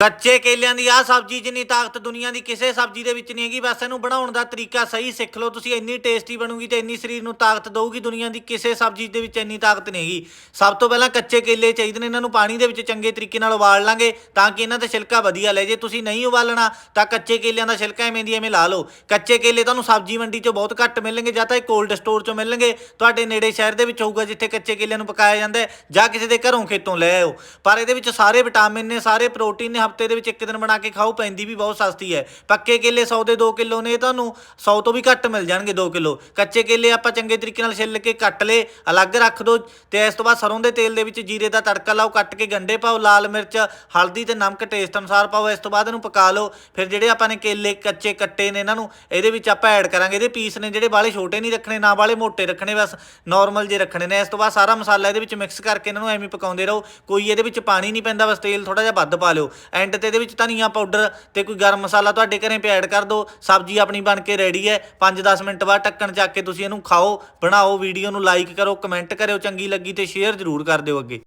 ਕੱਚੇ ਕੇਲਿਆਂ ਦੀ ਆਹ ਸਬਜ਼ੀ ਜਿੰਨੀ ਤਾਕਤ ਦੁਨੀਆ ਦੀ ਕਿਸੇ ਸਬਜ਼ੀ ਦੇ ਵਿੱਚ ਨਹੀਂ ਹੈਗੀ, ਬਸ ਇਹਨੂੰ ਬਣਾਉਣ ਦਾ ਤਰੀਕਾ ਸਹੀ ਸਿੱਖ ਲਓ। ਤੁਸੀਂ ਇੰਨੀ ਟੇਸਟੀ ਬਣੂਗੀ ਤੇ ਇੰਨੀ ਸਰੀਰ ਨੂੰ ਤਾਕਤ ਦੇਊਗੀ, ਦੁਨੀਆ ਦੀ ਕਿਸੇ ਸਬਜ਼ੀ ਦੇ ਵਿੱਚ ਇੰਨੀ ਤਾਕਤ ਨਹੀਂ ਹੈਗੀ। ਸਭ ਤੋਂ ਪਹਿਲਾਂ ਕੱਚੇ ਕੇਲੇ ਚਾਹੀਦੇ ਨੇ, ਇਹਨਾਂ ਨੂੰ ਪਾਣੀ ਦੇ ਵਿੱਚ ਚੰਗੇ ਤਰੀਕੇ ਨਾਲ ਉਬਾਲ ਲਾਂਗੇ ਤਾਂ ਕਿ ਇਹਨਾਂ ਦਾ ਛਿਲਕਾ ਵਧੀਆ ਲੈ ਜੇ। ਤੁਸੀਂ ਨਹੀਂ ਉਬਾਲਣਾ ਤਾਂ ਕੱਚੇ ਕੇਲਿਆਂ ਦਾ ਛਿਲਕਾ ਐਵੇਂ ਦੀ ਐਵੇਂ ਲਾ ਲਓ। ਕੱਚੇ ਕੇਲੇ ਤੁਹਾਨੂੰ ਸਬਜ਼ੀ ਮੰਡੀ 'ਚੋਂ ਬਹੁਤ ਘੱਟ ਮਿਲਣਗੇ ਜਾਂ ਤਾਂ ਇਹ ਕੋਲਡ ਸਟੋਰ 'ਚੋਂ ਮਿਲਣਗੇ। ਤੁਹਾਡੇ ਨੇੜੇ ਸ਼ਹਿਰ ਦੇ ਵਿੱਚ ਹੋਊਗਾ ਜਿੱਥੇ ਕੱਚੇ ਕੇਲਿਆਂ ਨੂੰ ਪਕਾਇਆ ਜਾਂਦਾ ਜਾਂ ਕਿਸੇ ਦੇ ਘਰੋਂ ਖੇਤੋਂ ਲੈ ਆਓ ਪਰ ਇਹਦੇ ਵਿੱਚ ਸਾਰੇ ਵਿਟਾਮਿਨ ਨੇ, ਸਾਰੇ ਪ੍ਰੋਟੀਨ ਨੇ ਹਫ਼ਤੇ ਦੇ ਵਿੱਚ ਇੱਕ ਦਿਨ ਬਣਾ ਕੇ ਖਾਓ, ਪੈਂਦੀ ਵੀ ਬਹੁਤ ਸਸਤੀ ਹੈ। ਪੱਕੇ ਕੇਲੇ 100 ਦੇ 2 ਕਿਲੋ ਨੇ ਤੁਹਾਨੂੰ 100 ਤੋਂ ਵੀ ਘੱਟ ਮਿਲ ਜਾਣਗੇ 2 ਕਿਲੋ। ਕੱਚੇ ਕੇਲੇ ਆਪਾਂ ਚੰਗੇ ਤਰੀਕੇ ਨਾਲ ਛਿੱਲ ਕੇ ਕੱਟ ਲੇ ਅਲੱਗ ਰੱਖ ਦਿਓ ਤੇ ਇਸ ਤੋਂ ਬਾਅਦ ਸਰੋਂ ਦੇ ਤੇਲ ਦੇ ਵਿੱਚ ਜੀਰੇ ਦਾ ਤੜਕਾ ਲਾਓ, ਕੱਟ ਕੇ ਗੰਡੇ ਪਾਓ, ਲਾਲ ਮਿਰਚ, ਹਲਦੀ ਤੇ ਨਮਕ ਟੇਸਟ ਅਨੁਸਾਰ ਪਾਓ, ਇਸ ਤੋਂ ਬਾਅਦ ਇਹਨੂੰ ਪਕਾ ਲਓ। ਫਿਰ ਜਿਹੜੇ ਆਪਾਂ ਨੇ ਕੇਲੇ ਕੱਚੇ ਕੱਟੇ ਨੇ ਇਹਨਾਂ ਨੂੰ, ਇਹਦੇ ਵਿੱਚ ਆਪਾਂ ਐਡ ਕਰਾਂਗੇ। ਇਹਦੇ ਪੀਸ ਨੇ ਜਿਹੜੇ ਵਾਲੇ ਛੋਟੇ ਨਹੀਂ ਰੱਖਣੇ, ਨਾ ਵਾਲੇ ਮੋਟੇ ਰੱਖਣੇ, ਬਸ ਨਾਰਮਲ ਜੇ ਰੱਖਣੇ ਨੇ। ਇਸ ਤੋਂ ਬਾਅਦ ਸਾਰਾ ਮਸਾਲਾ ਇਹਦੇ ਵਿੱਚ ਮਿਕਸ ਕਰਕੇ ਇਹਨਾਂ ਨੂੰ ਐਵੇਂ ਪਕਾਉਂਦੇ ਰਹੋ। ਕੋਈ ਇਹਦੇ ਵਿੱਚ ਪਾਣੀ ਨਹੀਂ ਪੈਂਦਾ, ਬਸ ਤੇਲ ਥੋੜਾ ਜਿਹਾ ਵੱਧ ਪਾ ਲਿਓ। ਐਂਡ ਤੇ ਇਹਦੇ ਵਿੱਚ ਧਨੀਆ ਪਾਊਡਰ ਤੇ ਕੋਈ ਗਰਮ ਮਸਾਲਾ ਤੁਹਾਡੇ ਘਰੇ ਪਿਆ ਐਡ ਕਰ ਦਿਓ। ਸਬਜ਼ੀ ਆਪਣੀ ਬਣ ਕੇ ਰੈਡੀ ਹੈ। 5-10 ਮਿੰਟ ਬਾਅਦ ਢੱਕਣ ਚੱਕ ਕੇ ਤੁਸੀਂ ਇਹਨੂੰ ਖਾਓ, ਬਣਾਓ ਵੀਡੀਓ ਨੂੰ ਲਾਈਕ ਕਰੋ ਕਮੈਂਟ ਕਰਿਓ, ਚੰਗੀ ਲੱਗੀ ਤੇ ਸ਼ੇਅਰ ਜ਼ਰੂਰ ਕਰ ਦਿਓ ਅੱਗੇ।